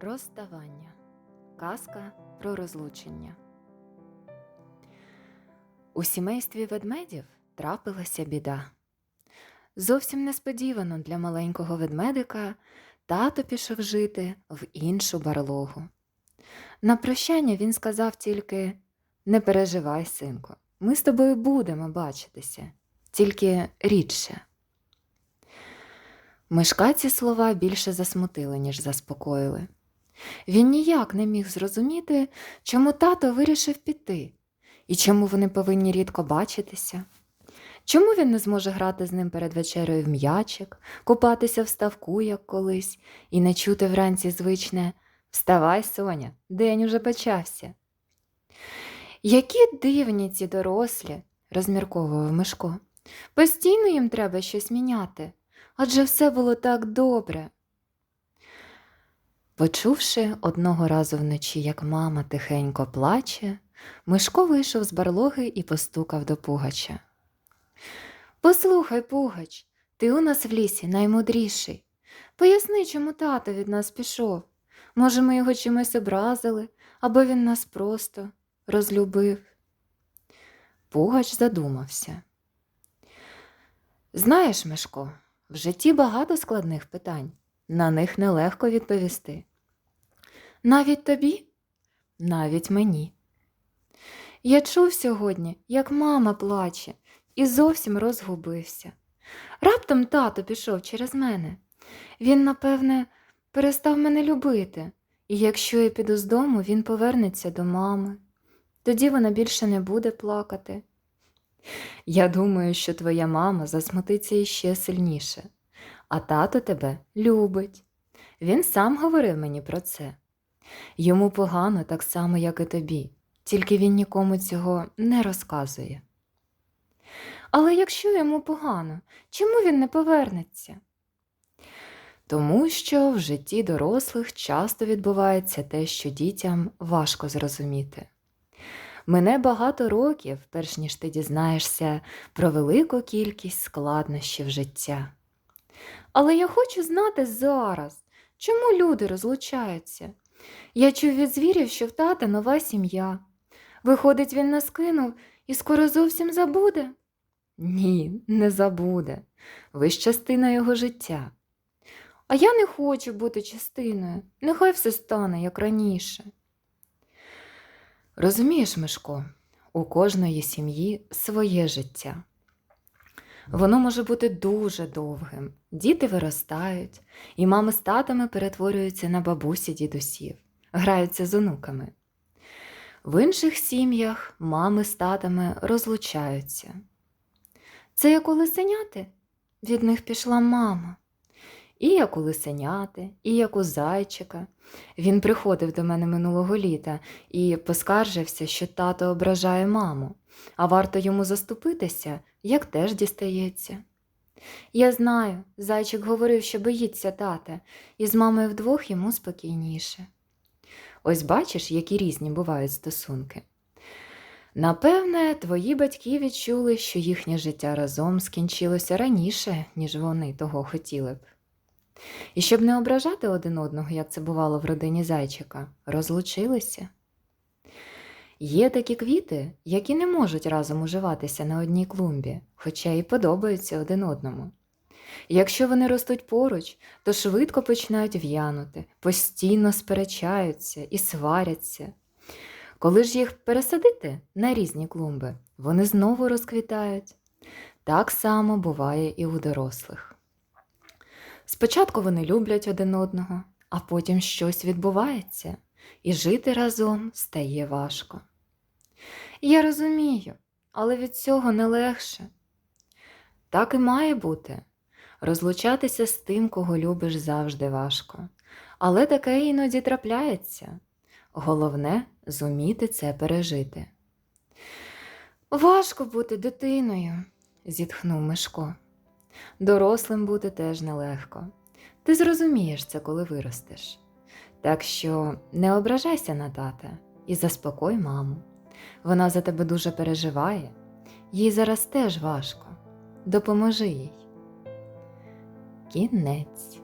Розставання. Казка про розлучення. У сімействі ведмедів трапилася біда. Зовсім несподівано для маленького ведмедика тато пішов жити в іншу барлогу. На прощання він сказав тільки Не переживай, синку, ми з тобою будемо бачитися, тільки рідше. Мишка ці слова більше засмутили, ніж заспокоїли. Він ніяк не міг зрозуміти, чому тато вирішив піти, і чому вони повинні рідко бачитися. Чому він не зможе грати з ним перед вечерею в м'ячик, купатися в ставку, як колись, і не чути вранці звичне Вставай, Соня, день уже почався. Які дивні ці дорослі, розмірковував Мишко. Постійно їм треба щось міняти, адже все було так добре. Почувши одного разу вночі, як мама тихенько плаче, Мишко вийшов з барлоги і постукав до Пугача. Послухай, Пугач, ти у нас в лісі наймудріший. Поясни, чому тато від нас пішов. Може, ми його чимось образили, або він нас просто розлюбив. Пугач задумався. Знаєш, Мишко, в житті багато складних питань. На них нелегко відповісти. Навіть тобі? Навіть мені. Я чув сьогодні, як мама плаче, і зовсім розгубився. Раптом тато пішов через мене. Він, напевне, перестав мене любити, і якщо я піду з дому, він повернеться до мами. Тоді вона більше не буде плакати. Я думаю, що твоя мама засмутиться іще сильніше, а тато тебе любить. Він сам говорив мені про це. Йому погано так само, як і тобі, тільки він нікому цього не розказує. Але якщо йому погано, чому він не повернеться? Тому що в житті дорослих часто відбувається те, що дітям важко зрозуміти. Мине багато років, перш ніж ти дізнаєшся про велику кількість складнощів життя. Але я хочу знати зараз, чому люди розлучаються. Я чув від звірів, що в тата нова сім'я. Виходить, він нас кинув і скоро зовсім забуде? Ні, не забуде. Ви частина його життя. А я не хочу бути частиною. Нехай все стане, як раніше. Розумієш, Мишко, у кожної сім'ї своє життя. Воно може бути дуже довгим. Діти виростають, і мами з татами перетворюються на бабусі дідусів, граються з онуками. В інших сім'ях мами з татами розлучаються. Це як у лисеняти, від них пішла мама. І як у лисеняти, і як у зайчика. Він приходив до мене минулого літа і поскаржився, що тато ображає маму, а варто йому заступитися, як теж дістається. Я знаю, зайчик говорив, що боїться тата, і з мамою вдвох йому спокійніше. Ось бачиш, які різні бувають стосунки. Напевне, твої батьки відчули, що їхнє життя разом скінчилося раніше, ніж вони того хотіли б. І щоб не ображати один одного, як це бувало в родині зайчика, розлучилися. Є такі квіти, які не можуть разом уживатися на одній клумбі, хоча і подобаються один одному. Якщо вони ростуть поруч, то швидко починають в'янути, постійно сперечаються і сваряться. Коли ж їх пересадити на різні клумби, вони знову розквітають. Так само буває і у дорослих. Спочатку вони люблять один одного, а потім щось відбувається, і жити разом стає важко. Я розумію, але від цього не легше. Так і має бути. Розлучатися з тим, кого любиш, завжди важко. Але таке іноді трапляється. Головне зуміти це пережити. Важко бути дитиною, зітхнув Мишко. Дорослим бути теж нелегко. Ти зрозумієш це, коли виростеш. Так що не ображайся на тата і заспокой маму. Вона за тебе дуже переживає, їй зараз теж важко. Допоможи їй. Кінець.